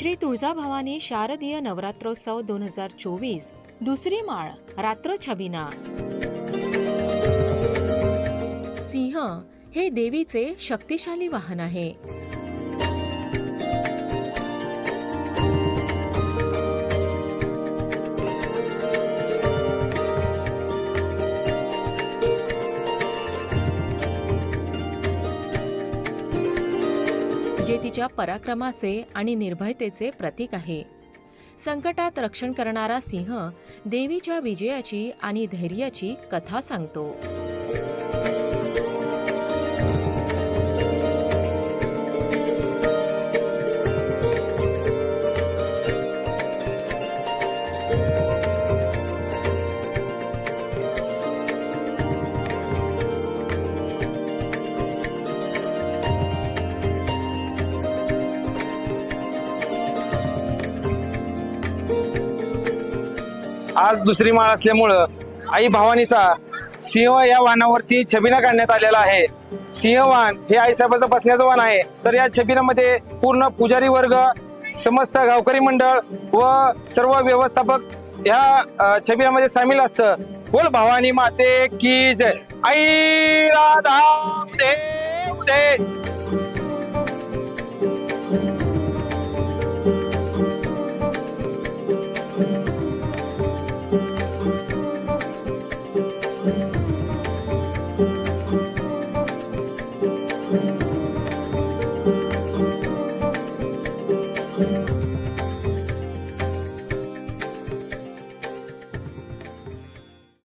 श्री तुळजाभवानी शारदीय नवरात्रोत्सव दोन हजार चोवीस दुसरी माळ रात्र छबिना. सिंह हे देवीचे शक्तिशाली वाहन आहे. जे तिच्या पराक्रमाचे आणि निर्भयतेचे प्रतीक आहे. संकटात रक्षण करणारा सिंह देवीच्या विजयाची आणि धैर्याची कथा सांगतो. आज दुसरी माळ असल्यामुळं आई भवानीचा सिंह या वाहनावरती छबिना काढण्यात आलेला आहे. सिंह वाहन हे आईसाहेबाचं बसण्याचं वाहन आहे. तर या छबिनामध्ये पूर्ण पुजारी वर्ग समस्त गावकरी मंडळ व सर्व व्यवस्थापक या छबिनामध्ये सामील असतं. बोल भवानी माते की जय. आई राधा